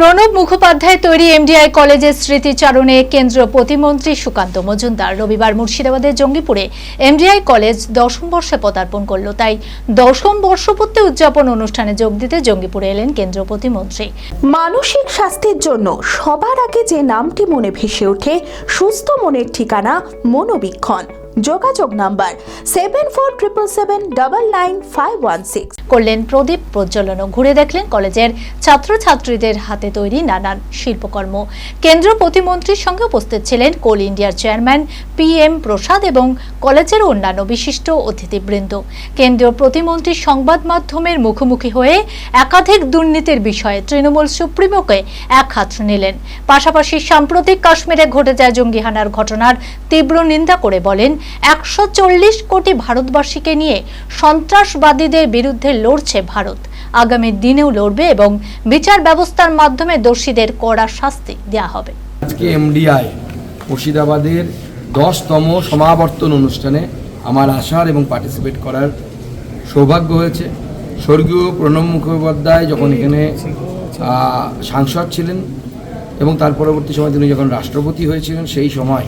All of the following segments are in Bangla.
প্রণব মুখোপাধ্যায় তৈরি এমডিআই কলেজের স্মৃতিচারণে কেন্দ্রীয় প্রতিমন্ত্রী সুকান্ত মজুমদার। রবিবার মুর্শিদাবাদের জঙ্গিপুরে এমডিআই কলেজ দশম বর্ষে পদার্পণ করল। তাই দশম বর্ষপূর্তি উদযাপন অনুষ্ঠানে যোগ দিতে জঙ্গিপুরে এলেন কেন্দ্রীয় প্রতিমন্ত্রী। মানসিক স্বাস্থ্যের জন্য সবার আগে যে নামটি মনে ভেসে ওঠে, সুস্থ মনের ঠিকানা মনোবীক্ষণ। যোগাযোগ number seven four triple seven double nine five one six করলেন প্রদীপ প্রজ্বলনও। ঘুরে দেখলেন কলেজের ছাত্রছাত্রীদের হাতে তৈরি নানান শিল্পকর্ম। কেন্দ্রীয় প্রতিমন্ত্রীর সঙ্গে উপস্থিত ছিলেন কোল ইন্ডিয়ার চেয়ারম্যান পি এম প্রসাদ এবং কলেজের অন্যান্য বিশিষ্ট অতিথিবৃন্দ। কেন্দ্রীয় প্রতিমন্ত্রী সংবাদ মাধ্যমের মুখোমুখি হয়ে একাধিক দুর্নীতির বিষয়ে তৃণমূল সুপ্রিমোকে এক হাত নিলেন। পাশাপাশি সাম্প্রতিক কাশ্মীরে ঘটে যায় জঙ্গিহানার ঘটনার তীব্র নিন্দা করে বলেন, একশো চল্লিশ কোটি ভারতবাসীকে নিয়ে সন্ত্রাসবাদীদের বিরুদ্ধে লড়ছে ভারত। আগামী দিনেও লড়বে এবং বিচার ব্যবস্থার মাধ্যমে দোষীদের কড়া শাস্তি দেওয়া হবে। আজকে এমডিআই মুর্শিদাবাদের দশতম সমাবর্তন অনুষ্ঠানে আমার আসার এবং পার্টিসিপেট করার সৌভাগ্য হয়েছে। স্বর্গীয় প্রণব মুখোপাধ্যায় যখন এখানে সাংসদ ছিলেন এবং তার পরবর্তী সময় তিনি যখন রাষ্ট্রপতি হয়েছিলেন, সেই সময়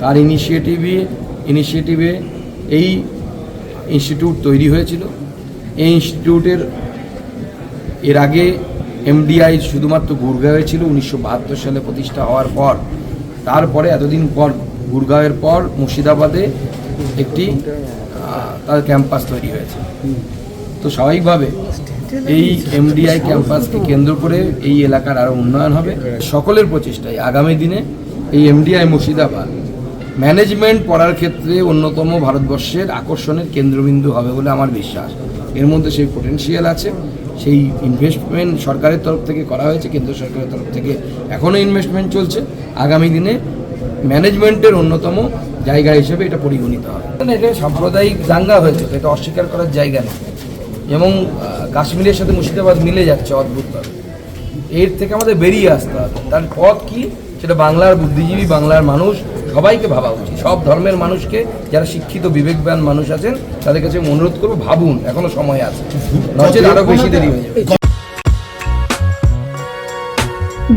তার ইনিশিয়েটিভে ইনিশিয়েটিভে এই ইনস্টিটিউট তৈরি হয়েছিল। এই ইনস্টিটিউটের, এর আগে এমডিআই শুধুমাত্র গুরগাঁওয়ে ছিল, উনিশশো বাহাত্তর সালে প্রতিষ্ঠা হওয়ার পর। তারপরে এতদিন পর গুরগাঁওয়ের পর মুর্শিদাবাদে একটি তার ক্যাম্পাস তৈরি হয়েছে। তো স্বাভাবিকভাবে এই এমডিআই ক্যাম্পাসকে কেন্দ্র করে এই এলাকার আরও উন্নয়ন হবে। সকলের প্রচেষ্টায় আগামী দিনে এই এমডিআই মুর্শিদাবাদ ম্যানেজমেন্ট পড়ার ক্ষেত্রে অন্যতম ভারতবর্ষের আকর্ষণের কেন্দ্রবিন্দু হবে বলে আমার বিশ্বাস। এর মধ্যে সেই পোটেনশিয়াল আছে, সেই ইনভেস্টমেন্ট সরকারের তরফ থেকে করা হয়েছে, কেন্দ্র সরকারের তরফ থেকে এখনও ইনভেস্টমেন্ট চলছে। আগামী দিনে ম্যানেজমেন্টের অন্যতম জায়গা হিসেবে এটা পরিগণিত হবে। মানে এটা সাম্প্রদায়িক দাঙ্গা হয়েছে, এটা অস্বীকার করার জায়গা নেই। এবং কাশ্মীরের সাথে মুর্শিদাবাদ মিলে যাচ্ছে অদ্ভুতভাবে। এর থেকে আমাদের বেরিয়ে আসতে হবে। তার পথ কি? সেটা বাংলার বুদ্ধিজীবী বাংলার মানুষ সবাইকে ভাবা উচিত। সব ধর্মের মানুষকে যারা শিক্ষিত, বিবেকবান মানুষ আছেন, তাদের কাছে অনুরোধ করব, ভাবুন, এখনও সময় আছে। নচেত আরও বেশি দেরি হয়ে যাবে।